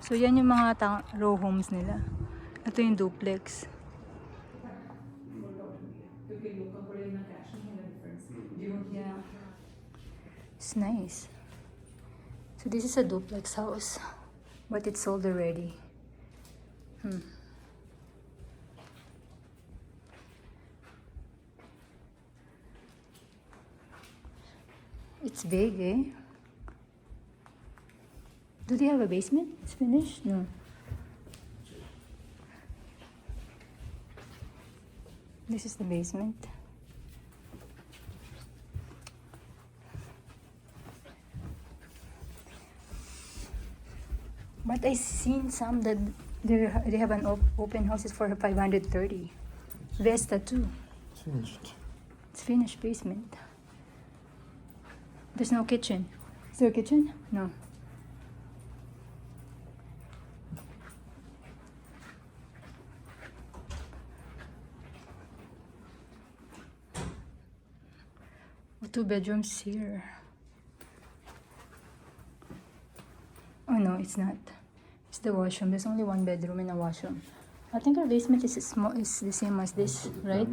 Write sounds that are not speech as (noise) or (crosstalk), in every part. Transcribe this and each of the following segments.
So, yan yung mga row homes nila. Ito yung duplex. Yeah. It's nice. So, this is a duplex house. But it's sold already. Hmm. It's big, eh? Do they have a basement? It's finished? No. This is the basement. But I seen some that they they have an op- open houses for 530. Vesta too. It's finished. It's finished basement. There's no kitchen. Is there a kitchen? No. Two bedrooms here. Oh no, it's not. It's the washroom. There's only one bedroom and a washroom. I think our basement is small. Is the same as this, right?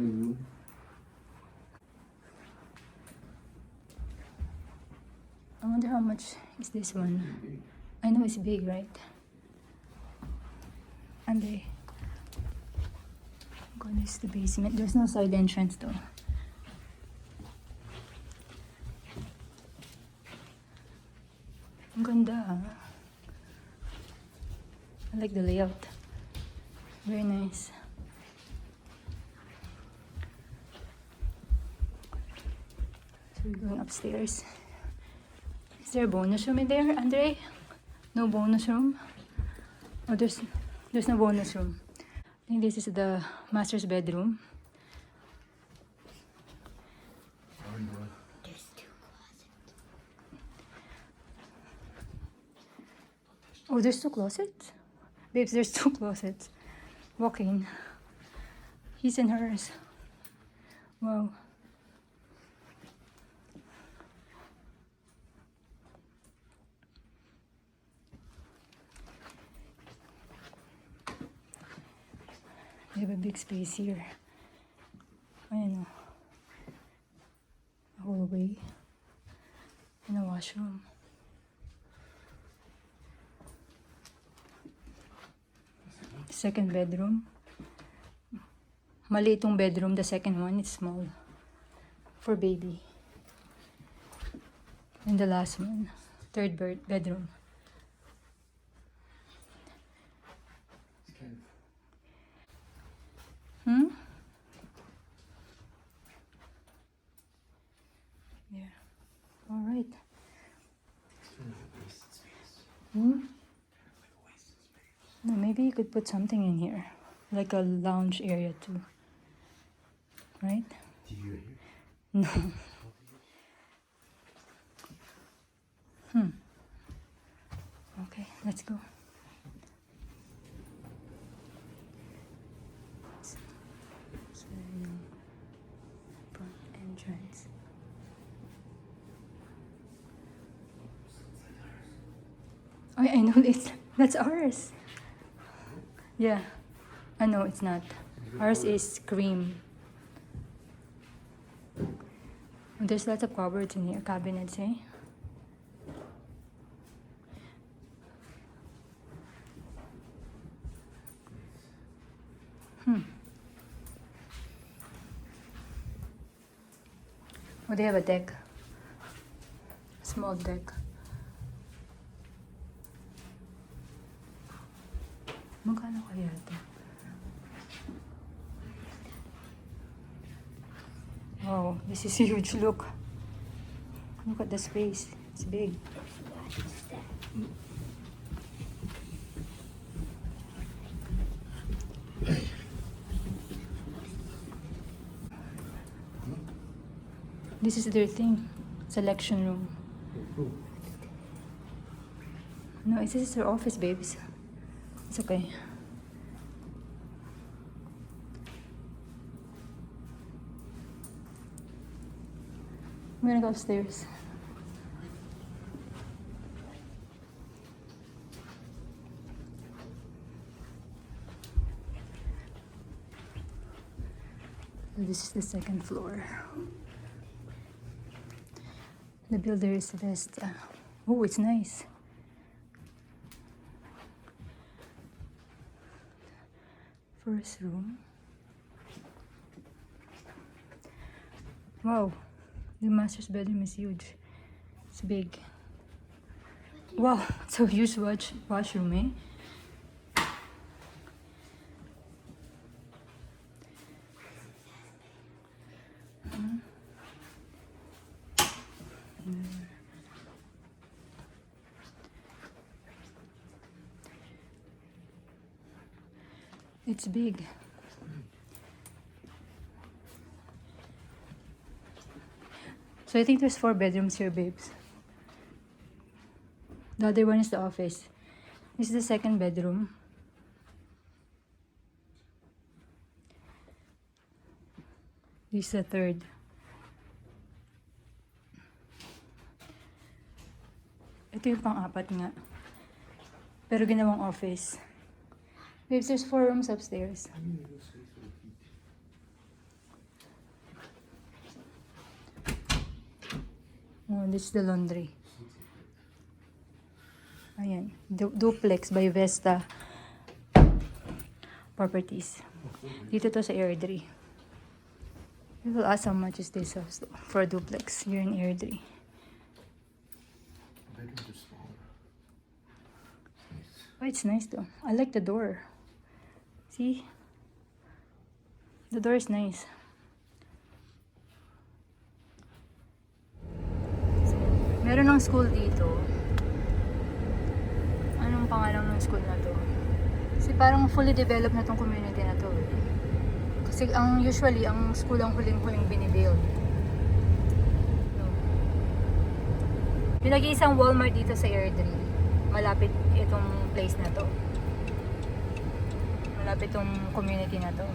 I wonder how much is this one. I know it's big, right? And they. This is the basement. There's no side entrance though. Like the layout. Very nice. So we're going upstairs. Is there a bonus room in there, Andre? No bonus room? Oh, there's there's no bonus room. I think this is the master's bedroom. Oh, there's two closets? Babes, there's two (laughs) closets. Walk in. His and hers. Wow. We have a big space here. Ayan o. A hallway. And a washroom. Second bedroom. Mali itong bedroom. The second one is small. For baby. And the last one. Third bed bedroom. Hmm? Yeah. All right. Hmm? Maybe you could put something in here, like a lounge area too. Right? No. (laughs) Hmm. Okay, let's go. So, yung front entrance. Oh, I know this. (laughs) that's ours. Yeah. I know it's not. Ours is cream. There's lots of cupboards in here, cabinets, eh? Hmm. Oh, they have a deck. Small deck. Magkano kaya ito? Wow, this is huge. Look. Look at the space. It's big. This is their thing. Selection room. No, this is their office, babes. It's okay. I'm gonna go upstairs. This is the second floor. The builder is Vesta. Oh, it's nice. First room. Wow, the master's bedroom is huge. It's big. Wow, it's a huge wash washroom, eh? It's big. So I think there's four bedrooms here, babes. The other one is the office. This is the second bedroom. This is the third. Ito yung pang-apat nga. Pero ginawang office. Babes, there's four rooms upstairs. Oh, this is the laundry. Ayan. Du- duplex by Vesta Properties. Dito to sa Airdrie. We will ask how much is this house for a duplex here in Airdrie. Bedrooms are smaller. Nice. Oh, it's nice though. I like the door. See? The door is nice. Meron ng school dito. Anong pangalan ng school na to? Kasi parang fully developed na tong community na to. eh. Kasi ang usually, ang school ang huling-huling binibuild. No. Yung nag-iisang Walmart dito sa Airdrie. Malapit itong place na to. Malapit itong community na to.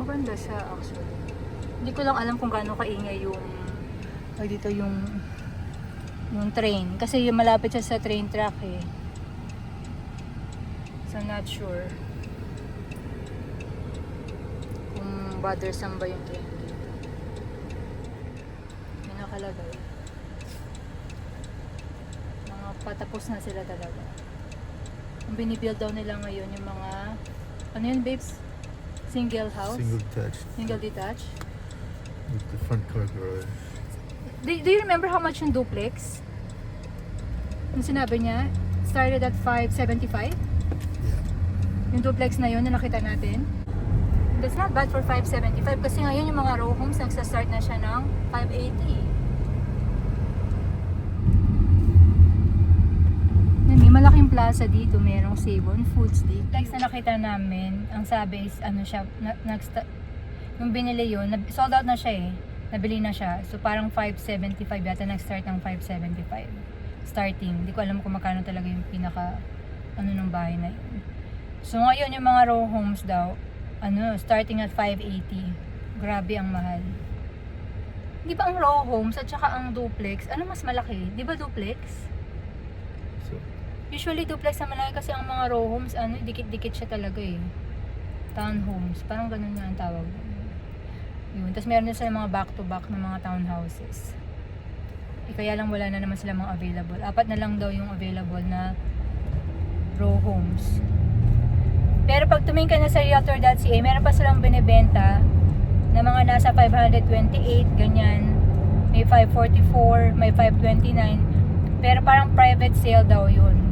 Maganda siya actually. Hindi ko lang alam kung gaano kaingay yung o dito yung yung train kasi yung malapit siya sa train track eh. So I'm not sure kung bothersome ba yung train dito. Yung nakalagay. Mga patapos na sila talaga. Binibuild daw nila ngayon yung mga ano yun babes? Single house? Single detached. Single detached? With the front car garage. Do, do you remember how much yung duplex? Yung sinabi niya, started at 575? Yeah. Yung duplex na yun na nakita natin. That's not bad for 575 kasi ngayon yung mga row homes nagsa-start na siya ng 580. Yan, may malaking plaza dito, merong Savon Foods dito. Duplex na nakita namin, ang sabi is ano siya, na, nagsta- yung binili yun, nab- sold out na siya eh. Nabili na siya. So parang 575 yata nag-start ng 575. Starting. Hindi ko alam kung magkano talaga yung pinaka ano ng bahay na yun. So ngayon yung mga row homes daw, ano, starting at 580. Grabe ang mahal. Di ba ang row homes at saka ang duplex, ano mas malaki? Di ba duplex? Usually duplex na malaki kasi ang mga row homes, ano, dikit-dikit siya talaga eh. Townhomes, parang ganun nga ang tawag. Yun. Tapos meron din sila mga back-to-back na mga townhouses. Eh, kaya lang wala na naman sila mga available. Apat na lang daw yung available na row homes. Pero pag tumingin ka na sa realtor.ca, meron pa silang binibenta na mga nasa 528, ganyan. May 544, may 529. Pero parang private sale daw yun.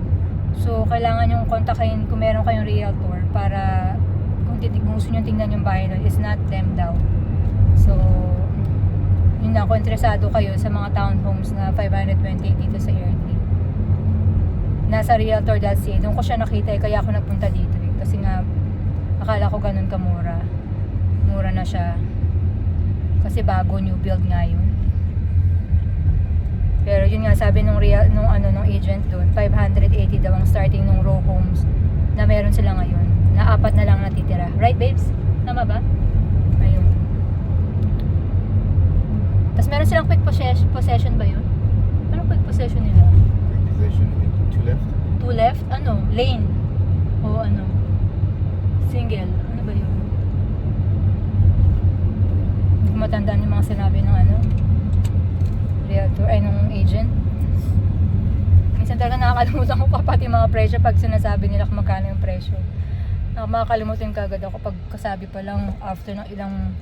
So, kailangan yung kontakin kung meron kayong realtor para kung titig kung gusto nyo tingnan yung bahay nun, it's not them daw. So, yun na, kung interesado kayo sa mga townhomes na 528 dito sa Airdrie. Nasa realtor.ca, doon ko siya nakita eh, kaya ako nagpunta dito eh. Kasi nga, akala ko ganun kamura. Mura na siya. Kasi bago, new build nga yun. Pero yun nga, sabi nung, real, nung, ano, nung agent doon, 580 daw ang starting nung row homes na meron sila ngayon. Na apat na lang natitira. Right, babes? Tama ba? Ayun. Tapos meron silang quick possession, possession ba yun? Anong quick possession nila? position with two left. Two left? Ano? Lane? O ano? Single? Ano ba yun? mga sinabi ng ano, realtor, ay nung agent. Minsan talaga nakakalimutan (laughs) ko pa pati mga presyo pag sinasabi nila kung magkano yung presyo. Nak- Makakalimutan ka agad ako pag kasabi pa lang after ng ilang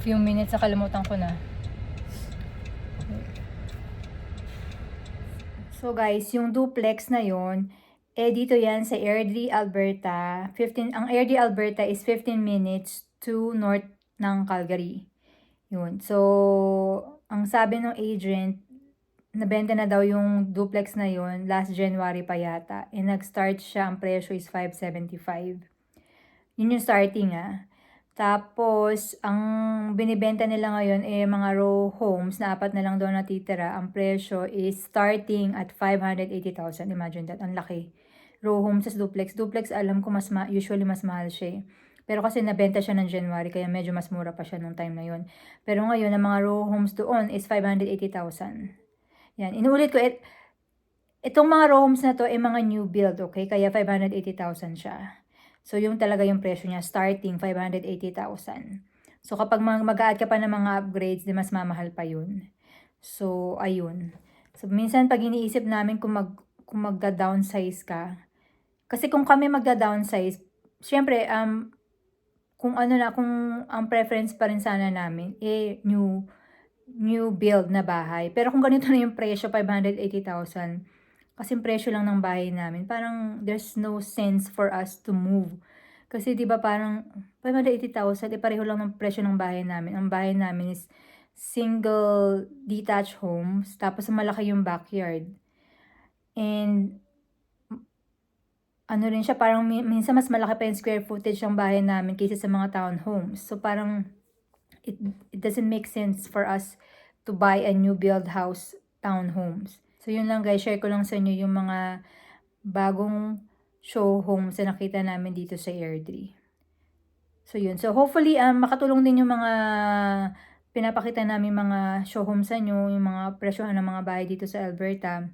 few minutes nakalimutan ko na. So guys, yung duplex na yon eh dito yan sa Airdrie, Alberta. 15, ang Airdrie, Alberta is 15 minutes to north ng Calgary. Yun. So, ang sabi ng agent, nabenta na daw yung duplex na yon last January pa yata. And nag-start siya, ang presyo is 575. Yun yung starting ah. Tapos, ang binibenta nila ngayon eh mga row homes na apat na lang daw natitira. Ang presyo is starting at 580,000. Imagine that. Ang laki. Row homes as duplex. Duplex, alam ko mas ma- usually mas mahal siya eh. Pero kasi nabenta siya ng January, kaya medyo mas mura pa siya nung time na yun. Pero ngayon, ang mga row homes doon is 580,000. Yan. Inuulit ko, it, itong mga row homes na to ay mga new build, okay? Kaya 580,000 siya. So, yung talaga yung presyo niya, starting 580,000. So, kapag mag- mag-add ka pa ng mga upgrades, di mas mamahal pa yun. So, ayun. So, minsan pag iniisip namin kung, mag, kung magda-downsize ka, kasi kung kami magda-downsize, syempre, um, kung ano na, kung ang preference pa rin sana namin, eh, new, new build na bahay. Pero kung ganito na yung presyo, 580,000, kasi presyo lang ng bahay namin, parang there's no sense for us to move. Kasi 'di ba parang 580,000 eh pareho lang ng presyo ng bahay namin. Ang bahay namin is single detached homes, tapos malaki yung backyard. And ano rin siya, parang mi- minsan mas malaki pa yung square footage ng bahay namin kaysa sa mga townhomes. So parang it, it doesn't make sense for us to buy a new build house townhomes. So yun lang guys, share ko lang sa inyo yung mga bagong show homes na nakita namin dito sa Airdrie. So yun. So hopefully um, makatulong din yung mga pinapakita namin mga show homes sa inyo, yung mga presyohan ng mga bahay dito sa Alberta.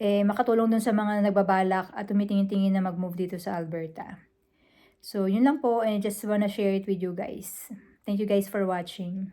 Eh, makatulong dun sa mga nagbabalak at tumitingin-tingin na mag-move dito sa Alberta. So, yun lang po and I just wanna share it with you guys. Thank you guys for watching.